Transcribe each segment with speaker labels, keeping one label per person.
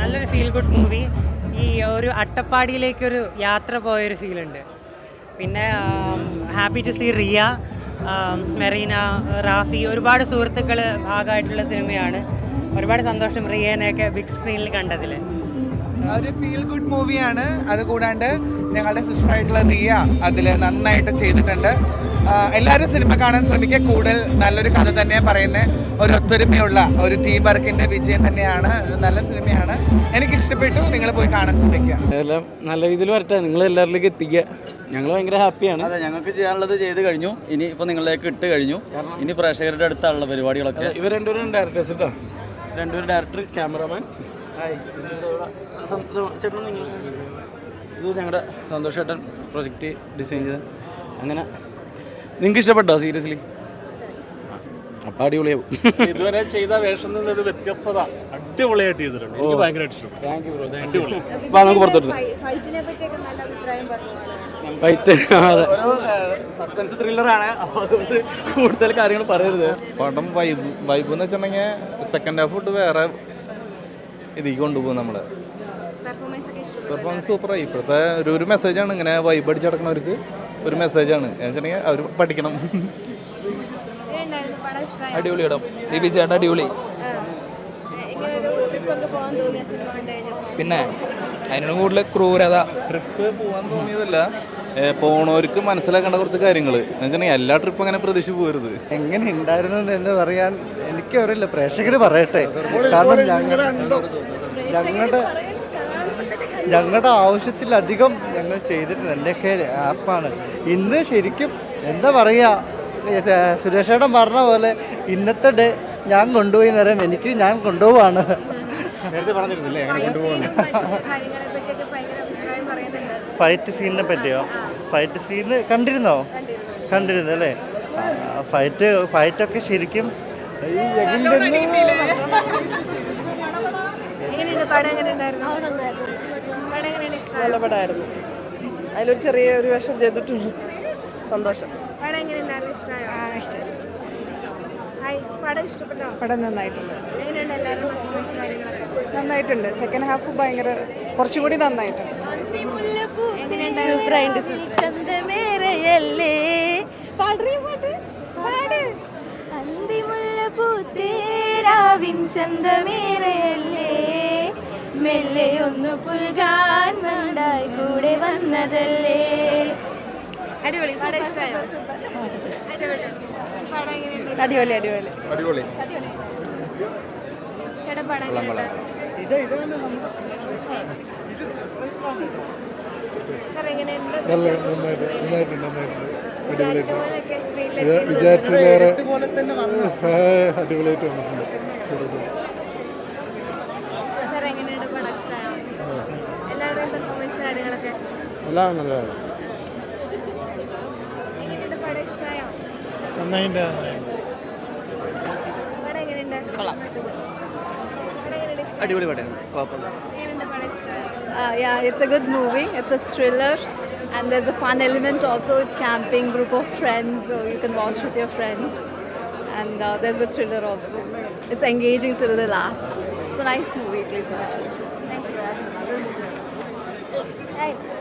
Speaker 1: നല്ലൊരു feel good movie ഈ ഒരു അട്ടപ്പാടിയിലേക്ക് ഒരു യാത്ര പോയൊരു ഉണ്ട്. പിന്നെ happy to see Riya Mareena Rafi ഒരുപാട് സുഹൃത്തുക്കൾ ഭാഗമായിട്ടുള്ള സിനിമയാണ്. ഒരുപാട് സന്തോഷം റിയേനെയൊക്കെ ബിഗ് സ്ക്രീനിൽ കണ്ടതിൽ
Speaker 2: ഒരു ഫീൽ ഗുഡ് മൂവിയാണ് അതുകൂടാണ്ട് ഞങ്ങളുടെ സിസ്റ്ററായിട്ടുള്ള റിയ അതിൽ നന്നായിട്ട് ചെയ്തിട്ടുണ്ട്. എല്ലാവരും സിനിമ കാണാൻ ശ്രമിക്കുക കൂടുതൽ നല്ലൊരു കഥ തന്നെ പറയുന്നത് ഒരു ഒത്തൊരുമയുള്ള ഒരു ടീം വർക്കിന്റെ വിജയം തന്നെയാണ്. നല്ല സിനിമയാണ്. എനിക്ക് ഇഷ്ടപ്പെട്ടു നിങ്ങൾ പോയി കാണാൻ ശ്രമിക്കുക.
Speaker 3: എല്ലാം നല്ല രീതിയിൽ വരട്ടെ. നിങ്ങൾ എല്ലാവരിലേക്ക് എത്തിക്കുക. ഞങ്ങൾ ഭയങ്കര ഹാപ്പിയാണ്.
Speaker 4: അതെ ഞങ്ങൾക്ക് ചെയ്യാനുള്ളത് ചെയ്ത് കഴിഞ്ഞു. ഇനി ഇപ്പോൾ നിങ്ങളിലേക്ക് ഇട്ട് കഴിഞ്ഞു. ഇനി പ്രേക്ഷകരുടെ അടുത്തുള്ള പരിപാടികളൊക്കെ.
Speaker 3: ഇവർ രണ്ടുപേരും ഡയറക്ടേഴ്സ് കേട്ടോ രണ്ടുപേരും ഡയറക്ടർ ക്യാമറമാൻ ചേട്ടൻ നിങ്ങൾ ഇത് ഞങ്ങളുടെ സന്തോഷ് ചേട്ടൻ പ്രൊജക്റ്റ് ഡിസൈൻ ചെയ്ത്. അങ്ങനെ നിങ്ങൾക്ക് ഇഷ്ടപ്പെട്ടോ സീരിയസ്ലി? അപ്പം അടിപൊളിയാവും.
Speaker 5: ഇതുവരെ ചെയ്ത വേഷം നിന്നൊരു വ്യത്യസ്തത. അടിപൊളിയായിട്ട് ചെയ്തിട്ടുണ്ട്. എനിക്ക് ഭയങ്കരമായിട്ട് ഇഷ്ടപ്പെട്ടു.
Speaker 3: താങ്ക് യു ബ്രോ
Speaker 5: അടിപൊളി.
Speaker 3: അപ്പോൾ നമുക്ക് പുറത്തോട്ട്
Speaker 6: ഫൈറ്റിനെ പറ്റിയൊക്കെ നല്ല അഭിപ്രായം പറഞ്ഞു
Speaker 3: ഫൈറ്റ്. അതെ.
Speaker 4: ഒരു സസ്പെൻസ് ത്രില്ലറാണ് ആണ്. അതുകൊണ്ട് കൂടുതൽ കാര്യങ്ങൾ പറയരുത്.
Speaker 7: പടം വൈബ് വൈബ് എന്ന് വെച്ചിട്ടുണ്ടെങ്കിൽ സെക്കൻഡ് ഹാഫ് തൊട്ട് വേറെ ഇതിലേക്ക് കൊണ്ടുപോകും നമ്മൾ
Speaker 6: പെർഫോമൻസ് ഒക്കെ ഇഷ്ടപ്പെട്ടു
Speaker 7: പെർഫോമൻസ് സൂപ്പറായി ഇപ്പോഴത്തെ ഒരു ഒരു മെസ്സേജാണ് ഇങ്ങനെ വൈബ് അടിച്ച് നടക്കുന്നവർക്ക് ഒരു മെസ്സേജാണ് വെച്ചിട്ടുണ്ടെങ്കിൽ അവർ പഠിക്കണം. അടിപൊളി ഇടം ദീപി ചേട്ടൻ അടിപൊളി. പിന്നെ അതിനോട് കൂടുതൽ ക്രൂരത. ട്രിപ്പ് പോകാൻ തോന്നിയതല്ല. പോണവർക്ക് മനസ്സിലാക്കേണ്ട കുറച്ച് കാര്യങ്ങൾ എന്ന് വെച്ചിട്ടുണ്ടെങ്കിൽ എല്ലാ ട്രിപ്പും അങ്ങനെ പ്രതീക്ഷിച്ച് പോരുത്.
Speaker 8: എങ്ങനെ ഉണ്ടായിരുന്നു എന്ന് പറയാൻ എനിക്ക് അറിയില്ല പ്രേക്ഷകർ പറയട്ടെ കാരണം ഞങ്ങളുടെ ഞങ്ങളുടെ ആവശ്യത്തിലധികം ഞങ്ങൾ ചെയ്തിട്ടുണ്ട്. എന്റെയൊക്കെ ആപ്പാണ് ഇന്ന് ശരിക്കും എന്താ പറയുക സുരേഷേട്ടൻ പറഞ്ഞ പോലെ ഇന്നത്തെ ഡേ ഞാൻ കൊണ്ടുപോയി നേരം എനിക്ക് ഞാൻ കൊണ്ടുപോവാണ്. നേരത്തെ പറഞ്ഞിരുന്നില്ലേ അങ്ങനെ
Speaker 6: കാര്യങ്ങളെ പറ്റിയൊക്കെ ഭയങ്കര പറയുന്നുണ്ട്.
Speaker 8: ഫൈറ്റ് സീനിനെ പറ്റിയോ? ഫൈറ്റ് സീന് കണ്ടിരുന്നോ? കണ്ടിരുന്നു. അല്ലേ? ആ, ഫൈറ്റ് ഫൈറ്റൊക്കെ ശരിക്കും ഈ
Speaker 9: നല്ല പടമായിരുന്നു. അതിലൊരു ചെറിയ ഒരു വേഷം ചെയ്തിട്ടുണ്ട്. സന്തോഷം.
Speaker 6: പടം എങ്ങനെയുണ്ടായിരുന്നു ഇഷ്ടമായോ ഹായ് പടം ഇഷ്ടപ്പെട്ടോ?
Speaker 9: പടം നന്നായിട്ടുണ്ട്.
Speaker 6: എങ്ങനെയുണ്ട് എല്ലാവരും പെർഫോമൻസ് കാര്യങ്ങളൊക്കെ?
Speaker 9: നന്നായിട്ടുണ്ട്. സെക്കൻഡ് ഹാഫ് ഭയങ്കര കുറച്ചും കൂടി നന്നായിട്ടുണ്ട്.
Speaker 6: സൂപ്പറായിട്ട് ചന്തമേറയല്ലേ പാട്ട്. പാട്. അന്തിമുള്ള പൂത്തേരാവിൻ ചന്തമേറയല്ലേ മെല്ലെ ഒന്ന് പുൽകാൻ വേണ്ടായി കൂടെ വന്നതല്ലേ? അടിപൊളി
Speaker 9: അടിപൊളി അടിപൊളി.
Speaker 7: അടിപൊളി.
Speaker 6: ചേട്ടാ പടം
Speaker 8: വിചാരിച്ചതിലേറെ അടിപൊളിയായിട്ട് വന്നിട്ടുണ്ട്. എല്ലാം നല്ലതാണ്
Speaker 6: എങ്ങനെയുണ്ട് പടം ഇഷ്ടമായോ
Speaker 8: നന്നായിട്ട്
Speaker 6: പടം എങ്ങനെയുണ്ട് പടം എങ്ങനെയുണ്ട് ഇഷ്ടമായോ?
Speaker 3: അടിപൊളി പടമാണ് കുഴപ്പമില്ല
Speaker 6: എങ്ങനെയുണ്ട് പടം ഇഷ്ടമായോ
Speaker 10: Uh, yeah, it's a good movie. It's a thriller, and there's a fun element also. It's camping, group of friends, so you can watch with your friends. And uh, there's a thriller also. It's engaging till the last. It's a nice movie. Please watch it.
Speaker 6: Hi. ചേട്ടാ എങ്ങനെയുണ്ട് പടം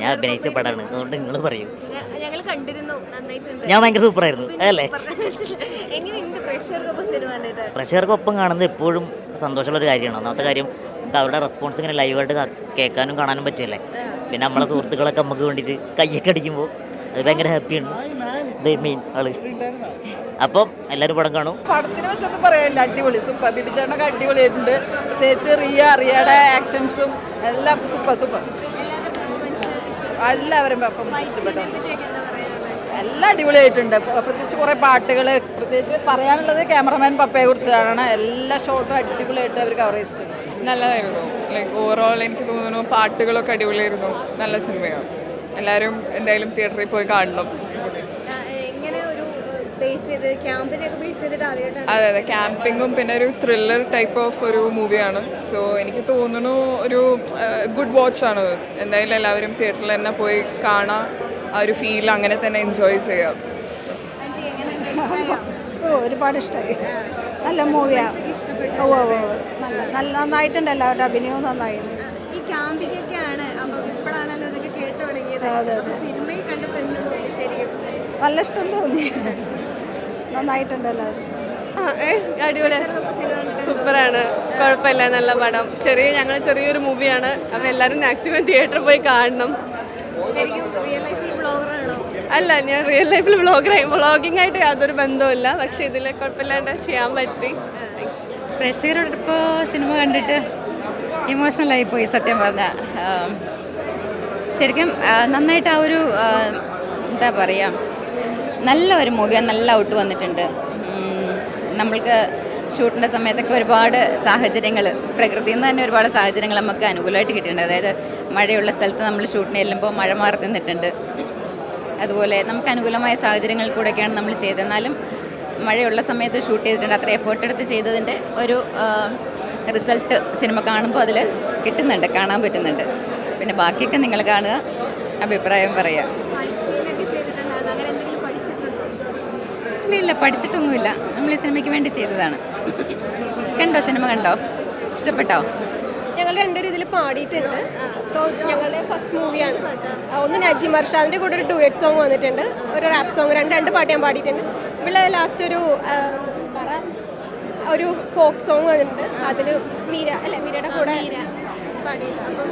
Speaker 11: ഞാൻ അഭിനയിച്ച പടമാണ്. അതുകൊണ്ട് നിങ്ങൾ പറയൂ.
Speaker 6: ഞങ്ങൾ കണ്ടിരുന്നു. നന്നായിട്ടുണ്ട്.
Speaker 11: ഞാൻ ഭയങ്കര സൂപ്പറായിരുന്നു. അതല്ലേ
Speaker 6: എങ്ങനെയുണ്ട് പ്രഷർക്ക് ഒപ്പം
Speaker 11: പ്രഷർക്കൊപ്പം കാണുന്നത് എപ്പോഴും സന്തോഷമുള്ള ഒരു കാര്യമാണ്. ഒന്നാമത്തെ കാര്യം നമുക്ക് അവരുടെ റെസ്പോൺസ് ഇങ്ങനെ ലൈവായിട്ട് കേൾക്കാനും കാണാനും പറ്റില്ലേ? പിന്നെ നമ്മളെ സുഹൃത്തുക്കളൊക്കെ നമുക്ക് വേണ്ടിയിട്ട് കയ്യൊക്കെ അടിക്കുമ്പോൾ അത് ഭയങ്കര ഹാപ്പിയാണ് മെയിൻ ആൾ. അപ്പം എല്ലാവരും പടം കാണും.
Speaker 9: പടത്തിനെ പറ്റൊന്നും പറയാനില്ല. അടിപൊളി. സൂപ്പർ. ബിബിചേട്ടനൊക്കെ അടിപൊളിയായിട്ടുണ്ട്. പ്രത്യേകിച്ച് റിയ റിയയുടെ ആക്ഷൻസും എല്ലാം സൂപ്പർ സൂപ്പർ. എല്ലാവരും പെർഫോമൻസ് ഇഷ്ടപ്പെട്ടു. എല്ലാം അടിപൊളിയായിട്ടുണ്ട്. പ്രത്യേകിച്ച് കുറേ പാട്ടുകൾ പ്രത്യേകിച്ച് പറയാനുള്ളത് ക്യാമറമാൻ പപ്പയെ കുറിച്ചാണ്. എല്ലാ ഷോട്ടും അടിപൊളിയായിട്ട് അവർ കവർ ചെയ്തിട്ടുണ്ട്.
Speaker 10: നല്ലതായിരുന്നു. ലൈക്ക് ഓവറോൾ എനിക്ക് തോന്നുന്നു പാട്ടുകളൊക്കെ അടിപൊളിയായിരുന്നു. നല്ല സിനിമയാണ്. എല്ലാവരും എന്തായാലും തിയേറ്ററിൽ പോയി കാണണം.
Speaker 6: ബേസ് ചെയ്ത് ക്യാമ്പിനെയൊക്കെ ബേസ് ചെയ്തിട്ട് ആദ്യമായിട്ടാണ്
Speaker 10: അതെ അതെ. ക്യാമ്പിങ്ങും പിന്നെ ഒരു ത്രില്ലർ ടൈപ്പ് ഓഫ് ഒരു മൂവിയാണ് സോ എനിക്ക് തോന്നുന്നു ഒരു ഗുഡ് വാച്ച് ആണ് എന്തായാലും എല്ലാവരും തിയേറ്ററിൽ തന്നെ പോയി കാണാം ആ ഒരു ഫീൽ അങ്ങനെ തന്നെ എൻജോയ് ചെയ്യാം.
Speaker 12: ഒരുപാട് ഇഷ്ടമായി നല്ല മൂവിയാണ് ഓ ഓ ഓ. നല്ല നല്ല നന്നായിട്ടുണ്ട് എല്ലാവരുടെ അഭിനയവും നന്നായി.
Speaker 6: ഈ അപ്പോൾ ഇപ്പോഴാണല്ലോ ഇതൊക്കെ കേട്ടു തുടങ്ങിയത്.
Speaker 12: അതെ, അതെ.
Speaker 6: സിനിമയിൽ കണ്ടപ്പോൾ ശരിക്കും?
Speaker 12: നല്ല ഇഷ്ടം തോന്നി. നന്നായിട്ടുണ്ട് എല്ലാവരും.
Speaker 6: അടിപൊളി.
Speaker 13: സൂപ്പറാണ്. കുഴപ്പമില്ല നല്ല പടം. ചെറിയ ഞങ്ങൾ ചെറിയൊരു മൂവിയാണ് അപ്പോൾ എല്ലാവരും മാക്സിമം തിയേറ്ററിൽ പോയി കാണണം.
Speaker 6: ശരിക്കും റിയൽ ബ്ലോഗറാണോ
Speaker 13: അല്ല ഞാൻ റിയൽ ലൈഫിൽ വ്ളോഗറായി വ്ളോഗിംഗ് ആയിട്ട് യാതൊരു ബന്ധവുമില്ല. പക്ഷേ ഇതിൽ കുഴപ്പമില്ലാണ്ട് ചെയ്യാൻ പറ്റി.
Speaker 14: പ്രേക്ഷകരോടൊപ്പം സിനിമ കണ്ടിട്ട് ഇമോഷണലായി പോയി സത്യം പറഞ്ഞ. ശരിക്കും നന്നായിട്ട് ആ ഒരു എന്താ പറയുക നല്ല ഒരു മൂവിയാണ് നല്ല ഔട്ട് വന്നിട്ടുണ്ട്. നമ്മൾക്ക് ഷൂട്ടിന്റെ സമയത്തൊക്കെ ഒരുപാട് സാഹചര്യങ്ങൾ പ്രകൃതിയിൽ നിന്ന് തന്നെ ഒരുപാട് സാഹചര്യങ്ങൾ നമുക്ക് അനുകൂലമായിട്ട് കിട്ടിയിട്ടുണ്ട്. അതായത് മഴയുള്ള സ്ഥലത്ത് നമ്മൾ ഷൂട്ടിന് ചെല്ലുമ്പോൾ മഴ മാറി നിന്നിട്ടുണ്ട്. അതുപോലെ നമുക്ക് അനുകൂലമായ സാഹചര്യങ്ങൾ കൂടെയൊക്കെയാണ് നമ്മൾ ചെയ്തത്. എന്നാലും മഴയുള്ള സമയത്ത് ഷൂട്ട് ചെയ്തിട്ടുണ്ട്. അത്ര എഫേർട്ട് എടുത്ത് ചെയ്തതിന്റെ ഒരു റിസൾട്ട് സിനിമ കാണുമ്പോൾ അതിൽ കിട്ടുന്നുണ്ട് കാണാൻ പറ്റുന്നുണ്ട്. പിന്നെ ബാക്കിയൊക്കെ നിങ്ങൾ കാണുക അഭിപ്രായം പറയുക. ഇല്ല ഇല്ല പഠിച്ചിട്ടൊന്നുമില്ല. നമ്മൾ ഈ സിനിമയ്ക്ക് വേണ്ടി ചെയ്തതാണ്. കണ്ടോ സിനിമ കണ്ടോ? ഇഷ്ടപ്പെട്ടോ?
Speaker 13: ഞങ്ങൾ രണ്ടൊരു ഇതിൽ പാടിയിട്ടുണ്ട്. സോ ഞങ്ങളുടെ ഫസ്റ്റ് മൂവിയാണ് ഒന്ന് നജീം അർഷാദിന്റെ കൂടെ ഒരു ഡുവറ്റ് സോങ് വന്നിട്ടുണ്ട്. ഒരു റാപ്പ് സോങ് രണ്ട് രണ്ട് പാട്ട് ഞാൻ പാടിയിട്ടുണ്ട്. ഇവിടെ ലാസ്റ്റ് ഒരു ഒരു ഫോക്ക് സോങ് വന്നിട്ടുണ്ട്. അതിൽ മീര അല്ലെ മീരയുടെ കൂടെ പാടിയിട്ടുണ്ട്
Speaker 6: അപ്പം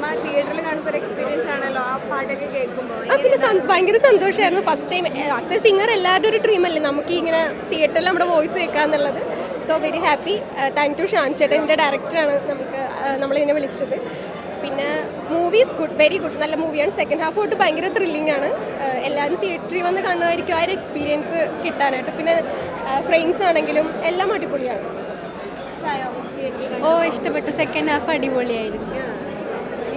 Speaker 6: സിനിമ തിയേറ്ററിൽ കാണുമ്പോൾ ഒരു എക്സ്പീരിയൻസ് ആണല്ലോ ആ പാട്ടൊക്കെ കേൾക്കുമ്പോൾ
Speaker 13: ആ പിന്നെ ഭയങ്കര സന്തോഷമായിരുന്നു ഫസ്റ്റ് ടൈം ആസ് സിംഗർ എല്ലാവരുടെ ഒരു ഡ്രീം അല്ലേ? നമുക്ക് ഇങ്ങനെ തിയേറ്ററിൽ നമ്മുടെ വോയിസ് കേൾക്കുക എന്നുള്ളത്. So very happy thank to Shan ചേട്ടൻ. എന്റെ ഡയറക്ടറാണ് നമുക്ക് നമ്മളിങ്ങനെ നമ്മളിതിനെ വിളിച്ചത്. പിന്നെ മൂവീസ് ഗുഡ് വെരി ഗുഡ് നല്ല മൂവിയാണ് സെക്കൻഡ് ഹാഫ് തൊട്ട് ഭയങ്കര ത്രില്ലിംഗ് ആണ്. എല്ലാവരും തിയേറ്ററിൽ വന്ന് കാണുമായിരിക്കും ആ ഒരു എക്സ്പീരിയൻസ് കിട്ടാനായിട്ട്. പിന്നെ ഫ്രെയിംസ് ആണെങ്കിലും എല്ലാം അടിപൊളിയാണ്.
Speaker 14: ഓ ഇഷ്ടപ്പെട്ടു. സെക്കൻഡ് ഹാഫ് അടിപൊളിയായിരുന്നു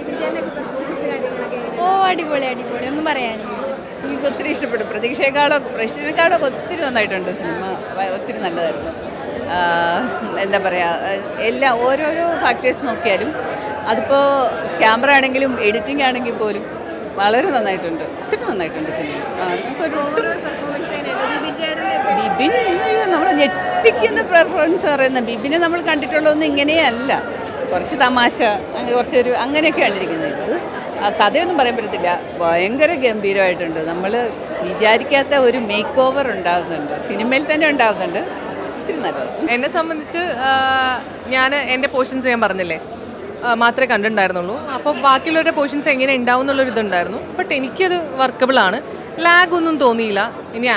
Speaker 6: വിജയനൊക്കെ പെർഫോമൻസ് കാര്യങ്ങളൊക്കെ എങ്ങനെ
Speaker 14: ഓ അടിപൊളി അടിപൊളി. ഒന്നും പറയാനില്ല.
Speaker 12: എനിക്ക് ഒത്തിരി ഇഷ്ടപ്പെട്ടു. പ്രതീക്ഷയെക്കാളോ പ്രശ്നത്തെക്കാളൊക്കെ ഒത്തിരി നന്നായിട്ടുണ്ട് സിനിമ. ഒത്തിരി നല്ലതായിരുന്നു. എന്താ പറയുക എല്ലാ ഓരോരോ ഫാക്ടേഴ്സ് നോക്കിയാലും അതിപ്പോൾ ക്യാമറ ആണെങ്കിലും എഡിറ്റിംഗ് ആണെങ്കിൽ പോലും വളരെ നന്നായിട്ടുണ്ട്. ഒത്തിരി നന്നായിട്ടുണ്ട് സിനിമ.
Speaker 6: ബിബിൻ
Speaker 12: നമ്മൾ ഞെട്ടിക്കുന്ന പെർഫോമൻസ് പറയുന്ന ബിബിനെ നമ്മൾ കണ്ടിട്ടുള്ളതൊന്നും ഇങ്ങനെയല്ല. കുറച്ച് തമാശ അങ്ങനെ കുറച്ചൊരു അങ്ങനെയൊക്കെ കണ്ടിരിക്കുന്നത് ഇത് ആ കഥയൊന്നും പറയാൻ പറ്റത്തില്ല ഭയങ്കര ഗംഭീരമായിട്ടുണ്ട്. നമ്മൾ വിചാരിക്കാത്ത ഒരു മേക്ക് ഓവർ ഉണ്ടാകുന്നുണ്ട് സിനിമയിൽ തന്നെ ഉണ്ടാകുന്നുണ്ട് ഒത്തിരി നല്ലത്.
Speaker 13: എന്നെ സംബന്ധിച്ച് ഞാൻ എന്റെ പോർഷൻസ് ഞാൻ പറഞ്ഞില്ലേ? മാത്രമേ കണ്ടിട്ടുണ്ടായിരുന്നുള്ളൂ. അപ്പോൾ ബാക്കിയുള്ളവരുടെ പോർഷൻസ് എങ്ങനെ ഉണ്ടാവും എന്നുള്ളൊരു ഇതുണ്ടായിരുന്നു. ബട്ട് എനിക്കത് വർക്കബിൾ ആണ്. ലാഗ് ഒന്നും തോന്നിയില്ല. ഇനി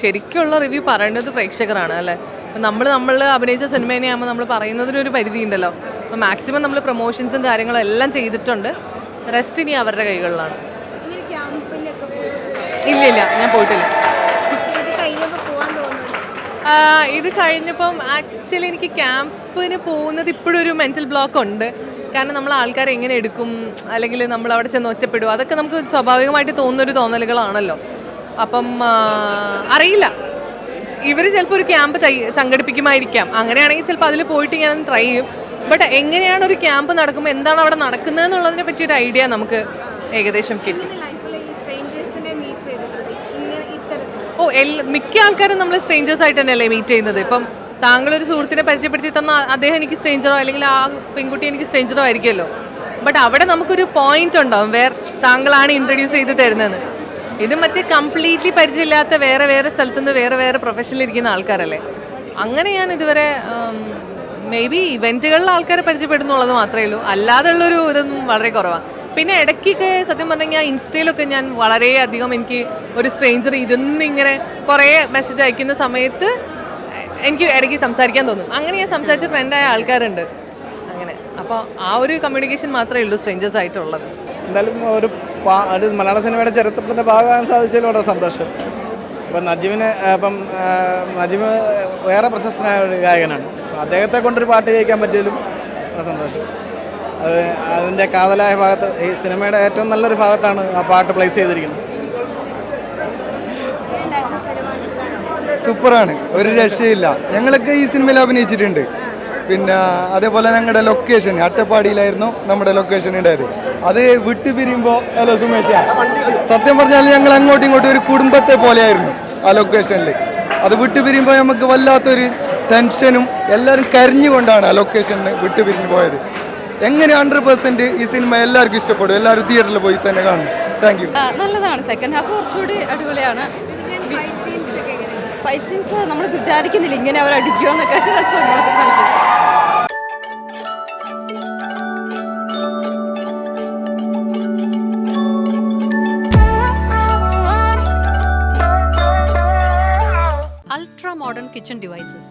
Speaker 13: ശരിക്കുള്ള റിവ്യൂ പറയേണ്ടത് പ്രേക്ഷകരാണ് അല്ലേ? അപ്പം നമ്മൾ നമ്മൾ അഭിനയിച്ച സിനിമേനെയാകുമ്പോൾ നമ്മൾ പറയുന്നതിനൊരു പരിധി ഉണ്ടല്ലോ അപ്പോൾ മാക്സിമം നമ്മൾ പ്രൊമോഷൻസും കാര്യങ്ങളും എല്ലാം ചെയ്തിട്ടുണ്ട്. റെസ്റ്റ് ഇനി അവരുടെ കൈകളിലാണ്. ഇല്ല ഇല്ല ഞാൻ പോയിട്ടില്ല.
Speaker 6: ഇത്
Speaker 13: കഴിഞ്ഞപ്പം ആക്ച്വലി എനിക്ക് ക്യാമ്പിന് പോകുന്നത് ഇപ്പോഴും ഒരു മെന്റൽ ബ്ലോക്ക് ഉണ്ട്. കാരണം നമ്മൾ ആൾക്കാരെ എങ്ങനെ എടുക്കും അല്ലെങ്കിൽ നമ്മൾ അവിടെ ചെന്ന് ഒറ്റപ്പെടും അതൊക്കെ നമുക്ക് സ്വാഭാവികമായിട്ട് തോന്നുന്നൊരു തോന്നലുകളാണല്ലോ. അപ്പം അറിയില്ല. ഇവർ ചിലപ്പോൾ ഒരു ക്യാമ്പ് തൈ സംഘടിപ്പിക്കുമായിരിക്കാം. അങ്ങനെയാണെങ്കിൽ ചിലപ്പോൾ അതിൽ പോയിട്ട് ഞാൻ ട്രൈ ചെയ്യും. ബട്ട് എങ്ങനെയാണ് ഒരു ക്യാമ്പ് നടക്കുമ്പോൾ എന്താണ് അവിടെ നടക്കുന്നത് എന്നുള്ളതിനെ പറ്റിയൊരു ഐഡിയ നമുക്ക് ഏകദേശം കിട്ടി. ഓ എല്ലാ മിക്ക ആൾക്കാരും നമ്മൾ സ്ട്രേഞ്ചേഴ്സ് ആയിട്ട് തന്നെയല്ലേ മീറ്റ് ചെയ്യുന്നത്. ഇപ്പം താങ്കളൊരു സുഹൃത്തിനെ പരിചയപ്പെടുത്തി തന്ന അദ്ദേഹം എനിക്ക് സ്ട്രേഞ്ചറോ അല്ലെങ്കിൽ ആ പെൺകുട്ടി എനിക്ക് സ്ട്രേഞ്ചറോ ആയിരിക്കുമല്ലോ. ബട്ട് അവിടെ നമുക്കൊരു പോയിന്റ് ഉണ്ടാവും വേർ താങ്കളാണ് ഇൻട്രൊഡ്യൂസ് ചെയ്ത് തരുന്നത് ഇത് മറ്റേ കംപ്ലീറ്റ്ലി പരിചയമില്ലാത്ത വേറെ വേറെ സ്ഥലത്തുനിന്ന് വേറെ വേറെ പ്രൊഫഷനിൽ ഇരിക്കുന്ന ആൾക്കാരല്ലേ. അങ്ങനെ ഞാൻ ഇതുവരെ മേ ബി ഇവന്റുകളിൽ ആൾക്കാരെ പരിചയപ്പെടുന്നുള്ളത് മാത്രമേ ഉള്ളൂ. അല്ലാതെയുള്ളൊരു ഇതൊന്നും വളരെ കുറവാണ് പിന്നെ ഇടയ്ക്കൊക്കെ സത്യം പറഞ്ഞു കഴിഞ്ഞാൽ ഇൻസ്റ്റയിലൊക്കെ ഞാൻ വളരെയധികം എനിക്ക് ഒരു സ്ട്രേഞ്ചർ ഇരുന്ന് ഇങ്ങനെ കുറേ മെസ്സേജ് അയക്കുന്ന സമയത്ത് എനിക്ക് ഇടയ്ക്ക് സംസാരിക്കാൻ തോന്നും. അങ്ങനെ ഞാൻ സംസാരിച്ച ഫ്രണ്ടായ ആൾക്കാരുണ്ട്. അങ്ങനെ. അപ്പോൾ ആ ഒരു കമ്മ്യൂണിക്കേഷൻ മാത്രമേ ഉള്ളൂ സ്ട്രേഞ്ചേഴ്സ് ആയിട്ടുള്ളത്.
Speaker 15: എന്തായാലും ഒരു ഒരു മലയാള സിനിമയുടെ ചരിത്രത്തിന്റെ ഭാഗമാകാൻ സാധിച്ചതിൽ വളരെ സന്തോഷം. ഇപ്പം നജീമിന് ആ, ഇപ്പം ആ, നജീമ് വേറെ പ്രശസ്തനായ ഒരു ഗായകനാണ്. അദ്ദേഹത്തെ കൊണ്ടൊരു പാട്ട് ജയിക്കാൻ പറ്റിയാലും സന്തോഷം. അത് അതിന്റെ കാതലായ ഭാഗത്ത് ഈ സിനിമയുടെ ഏറ്റവും നല്ലൊരു ഭാഗത്താണ് ആ പാട്ട് പ്ലേസ് ചെയ്തിരിക്കുന്നത്.
Speaker 2: സൂപ്പറാണ്. ഒരു രക്ഷയില്ല. ഞങ്ങളൊക്കെ ഈ സിനിമയിൽ അഭിനയിച്ചിട്ടുണ്ട്. പിന്നെ അതേപോലെ ഞങ്ങളുടെ ലൊക്കേഷൻ അട്ടപ്പാടിയിലായിരുന്നു നമ്മുടെ ലൊക്കേഷൻ ഉണ്ടായത്. അത് വിട്ടു പിരിയുമ്പോൾ ഹലോ സുമേഷ സത്യം പറഞ്ഞാൽ ഞങ്ങൾ അങ്ങോട്ടും ഇങ്ങോട്ടും ഒരു കുടുംബത്തെ പോലെയായിരുന്നു ആ ലൊക്കേഷനിൽ അത് വിട്ടു പിരിയുമ്പോൾ നമുക്ക് വല്ലാത്തൊരു ടെൻഷനും എല്ലാവരും കരഞ്ഞുകൊണ്ടാണ് ആ ലൊക്കേഷനിൽ വിട്ടുപിരിഞ്ഞു പോയത്. എങ്ങനെ ഹൺഡ്രഡ് പെർസെന്റ് ഈ സിനിമ എല്ലാവർക്കും ഇഷ്ടപ്പെടും? എല്ലാവരും തിയേറ്ററിൽ പോയി തന്നെ കാണും. താങ്ക് യു
Speaker 9: നല്ലതാണ്. സെക്കൻഡ് ഹാഫ് കുറച്ചുകൂടി അടിപൊളിയാണ്.
Speaker 6: ഫൈറ്റ് സീൻസ്
Speaker 9: നമ്മൾ വിചാരിക്കുന്നില്ല ഇങ്ങനെ അവർ അടിക്കുമെന്നൊക്കെ പക്ഷേ രസമുണ്ട്
Speaker 16: അൾട്രാ മോഡേൺ കിച്ചൺ ഡിവൈസസ്